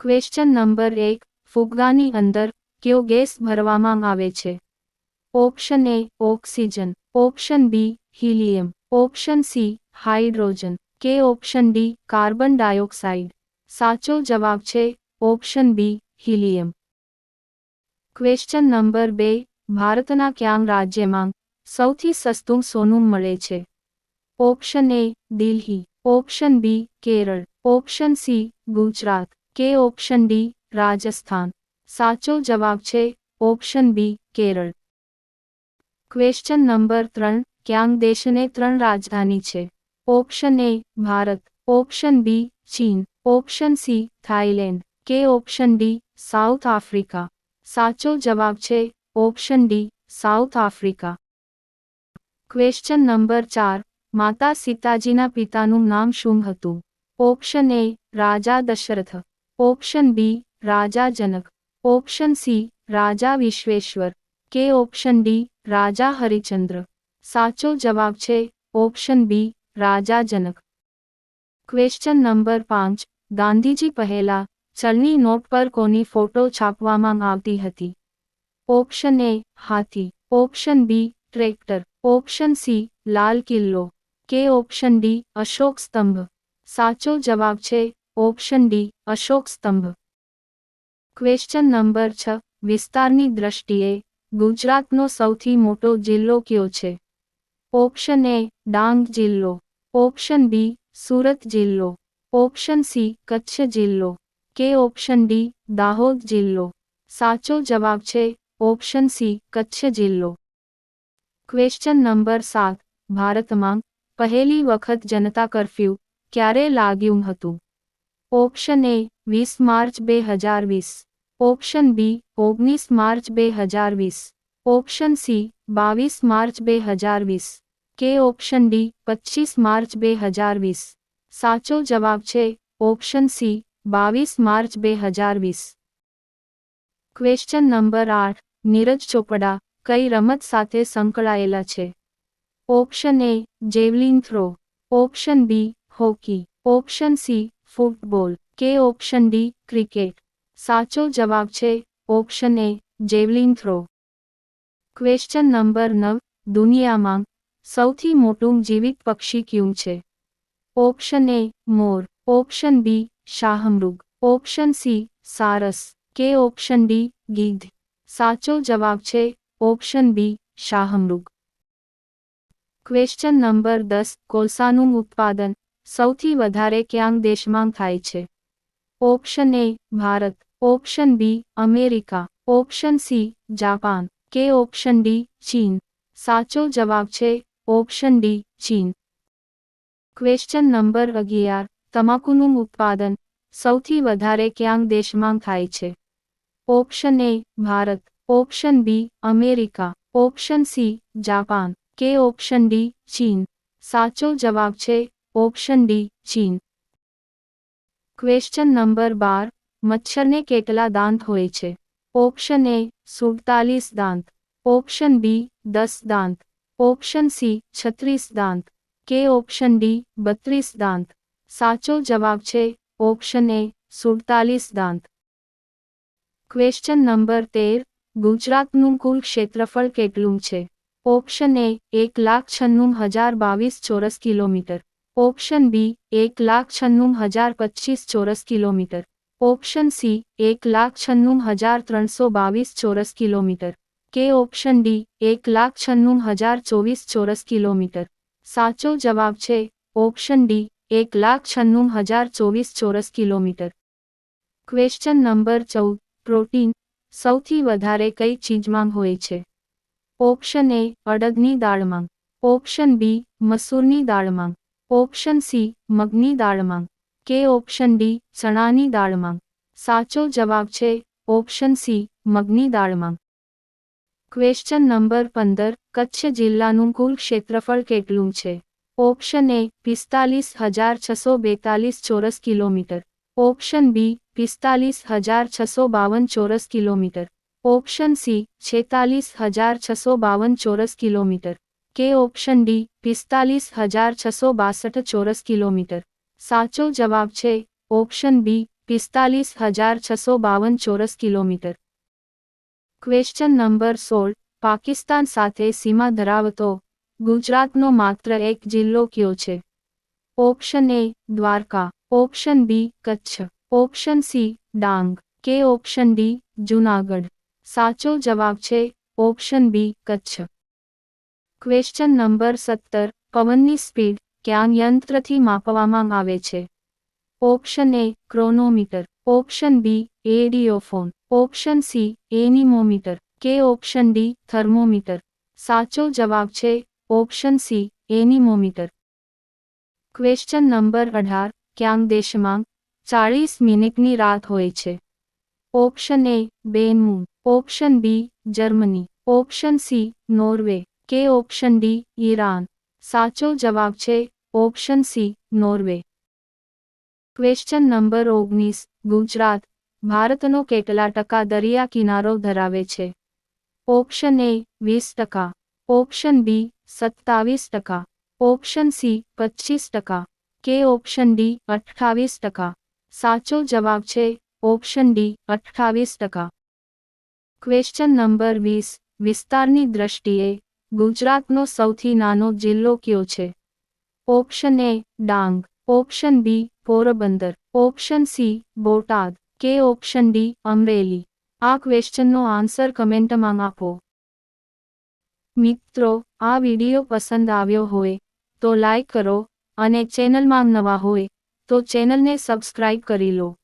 Question number એક, ફુગ્ગાની અંદર કયો ગેસ ભરવામાં આવે છે? Option A oxygen. Option B helium. Option C hydrogen. કે ઓપ્શન ડી કાર્બન ડાયોક્સાઇડ. સાચો જવાબ છે option B helium. Question number બે, ભારતના ક્યાં રાજ્યમાં સૌથી સસ્તું સોનું મળે છે? Option A Delhi. Option B Kerala. Option C Gujarat. કે ઓપ્શન ડી, રાજસ્થાન. સાચો જવાબ છે option B, Kerala. Question number ત્રણ, ક્યાંક દેશને ત્રણ રાજધાની છે? Option A, Bharat. Option B, ચીન. Option C, Thailand. કે ઓપ્શન ડી, સાઉથ આફ્રિકા. સાચો જવાબ છે option D, South Africa. Question number ચાર, માતા સીતાજીના પિતાનું નામ શું હતું? Option A, Raja Dasharath. Option B Raja Janak option C Raja Vishweshwar કે ઓપ્શન ડી રાજા હરિચંદ્ર સાચો જવાબ છે option B Raja Janak question number પાંચ. ગાંધીજી પહેલા ચલણી નોટ પર કોની ફોટો છાપવામાં આવતી હતી option A Hathi option B tractor option C Lal Qila કે ઓપ્શન ડી અશોક સ્તંભ સાચો જવાબ છે ઓપ્શન ડી અશોક સ્તંભ ક્વેશ્ચન નંબર છ, વિસ્તારની દ્રષ્ટિએ ગુજરાતનો સૌથી મોટો જિલ્લો કયો છે? ઓપ્શન એ ડાંગ જિલ્લો. ઓપ્શન બી સુરત જિલ્લો. ઓપ્શન સી કચ્છ જિલ્લો. કે ઓપ્શન ડી દાહોદ જિલ્લો. સાચો જવાબ છે ઓપ્શન સી કચ્છ જિલ્લો. ક્વેશ્ચન નંબર સાત, ભારતમાં પહેલી વખત જનતા કર્ફ્યુ ક્યારે લાગ્યું હતું? ઓપ્શન એ વીસ માર્ચ બે હજાર વીસ, ઓપ્શન બી ઓગણીસ માર્ચ બે હજાર વીસ, ઓપ્શન સી બાવીસ માર્ચ બે હજાર વીસ, કે ઓપ્શન ડી પચીસ માર્ચ બે હજાર વીસ. સાચો જવાબ છે ઓપ્શન સી બાવીસ માર્ચ બે હજાર વીસ. ક્વેશ્ચન નંબર આઠ, નીરજ ચોપડા કઈ રમત સાથે સંકળાયેલા છે? Option A javelin throw, option B hockey, option C football, કે ઓપ્શન ડી, ક્રિકેટ? સાચો જવાબ છે, option A, javelin throw. Question number નવ, દુનિયામાં સૌથી મોટું જીવિત પક્ષી કયું છે? ઓપ્શન એ, મોર. ઓપ્શન બી, શાહમૃગ. ઓપ્શન સી, સારસ. કે ઓપ્શન ડી, ગીધ. સાચો જવાબ છે, ઓપ્શન બી, શાહમૃગ. ક્વેશ્ચન નંબર દસ, કોલસાનું ઉત્પાદન. સૌથી વધારે ક્યાંક દેશમાં થાય છે. Option A, Bharat. Option B, America. Option C, Japan. કે ઓપ્શન ડી, ચીન. સાચો જવાબ છે, ઓપ્શન ડી, ચીન. ક્વેશ્ચન નંબર અગિયાર. તમાકુનું ઉત્પાદન સૌથી વધારે ક્યાંક દેશમાં થાય છે. Option A, Bharat. Option B, America. Option C, Japan. કે ઓપ્શન ડી, ચીન. સાચો જવાબ છે ઓપ્શન ડી, ચીન. ક્વેશ્ચન નંબર બાર, મચ્છરને કેટલા દાંત હોય છે? ઓપ્શન એ સુડતાલીસ દાંત. ઓપ્શન બી દસ દાંત. ઓપ્શન સી છત્રીસ દાંત. કે ઓપ્શન ડી બત્રીસ દાંત. સાચો જવાબ છે ઓપ્શન એ સુડતાલીસ દાંત. ક્વેશ્ચન નંબર તેર, ગુજરાતનું કુલ ક્ષેત્રફળ કેટલું છે? ઓપ્શન એ એક લાખ છન્નું હજાર બાવીસ ચોરસ કિલોમીટર. ઓપ્શન બી, એક લાખ છન્નું હજાર પચીસ ચોરસ કિલોમીટર. ઓપ્શન સી, એક લાખ છન્નું હજાર ત્રણસો બાવીસ ચોરસ કિલોમીટર. કે ઓપ્શન ડી, એક લાખ છન્નું હજાર ચોવીસ ચોરસ કિલોમીટર. સાચો જવાબ છે, ઓપ્શન ડી, એક લાખ છન્નું હજાર ચોવીસ ચોરસ કિલોમીટર. ક્વેશ્ચન નંબર ચૌદ, પ્રોટીન, સૌથી વધારે કઈ ચીજમાં હોય છે? ઓપ્શન એ, અડદની દાળમાં ઓપ્શન બી, મસૂરની દાળમાં ઓપ્શન સી, મગની દાળમાં. કે ઓપ્શન ડી, ચણાની દાળમાં. સાચો જવાબ છે, ઓપ્શન સી, મગની દાળમાં. ક્વેશ્ચન નંબર પંદર, કચ્છ જિલ્લાનું કુલ ક્ષેત્રફળ કેટલું છે? ઓપ્શન એ, પિસ્તાલીસ હજાર છસો બેતાલીસ ચોરસ કિલોમીટર. ઓપ્શન બી, પિસ્તાલીસ હજાર છસો બાવન ચોરસ કિલોમીટર. ઓપ્શન સી, છેતાલીસ હજાર છસો બાવન ચોરસ કિલોમીટર. કે ઓપ્શન ડી પિસ્તાલીસ હજાર છસો બાસઠ ચોરસ કિલોમીટર. સાચો જવાબ છે ઓપ્શન બી પિસ્તાલીસ હજાર છસો બાવન ચોરસ કિલોમીટર. ક્વેશ્ચન નંબર સોળ, પાકિસ્તાન સાથે સીમા ધરાવતો, ગુજરાતનો માત્ર એક જિલ્લો કયો છે? Option A Dwarka. Option B Kutch. Option C Dang. કે ઓપ્શન ડી જૂનાગઢ. સાચો જવાબ છે option B Kutch. Question number સત્તર. પવનની સ્પીડ ક્યાં યંત્રથી માપવામાં આવે છે? Option A chronometer option B audiophone option C anemometer કે ઓપ્શન ડી થર્મોમીટર સાચો જવાબ છે option C anemometer question number અઢાર. ક્યાંક દેશમાં ચાળીસ મિનિટની રાત હોય છે? Option A બેનમૂન. Option B Germany. Option C Norway. કે ઓપ્શન ડી, ઈરાન? સાચો જવાબ છે, option C, Norway. Question number ઓગણીસ, ગુજરાત. ભારતનો કેટલા ટકા દરિયા કિનારો ધરાવે છે? ઓપ્શન એ, વીસ ટકા. ઓપ્શન બી, સત્તાવીસ ટકા. ઓપ્શન સી પચીસ ટકા. કે ઓપ્શન ડી, અઠ્ઠાવીસ ટકા. સાચો જવાબ છે, ઓપ્શન ડી, અઠ્ઠાવીસ ટકા. ક્વેશ્ચન નંબર વીસ, વિસ્તારની દ્રષ્ટિએ ગુજરાતનો સૌથી નાનો જિલ્લો કયો છે? Option A Dang, option B Porbandar, option C Botad, કે ઓપ્શન ડી અમરેલી. આ ક્વેશ્ચનનો આન્સર કમેન્ટમાં આપો. મિત્રો, આ વીડિયો પસંદ આવ્યો હોય તો લાઈક કરો અને ચેનલમાં નવા હોય તો ચેનલને સબસ્ક્રાઇબ કરી લો.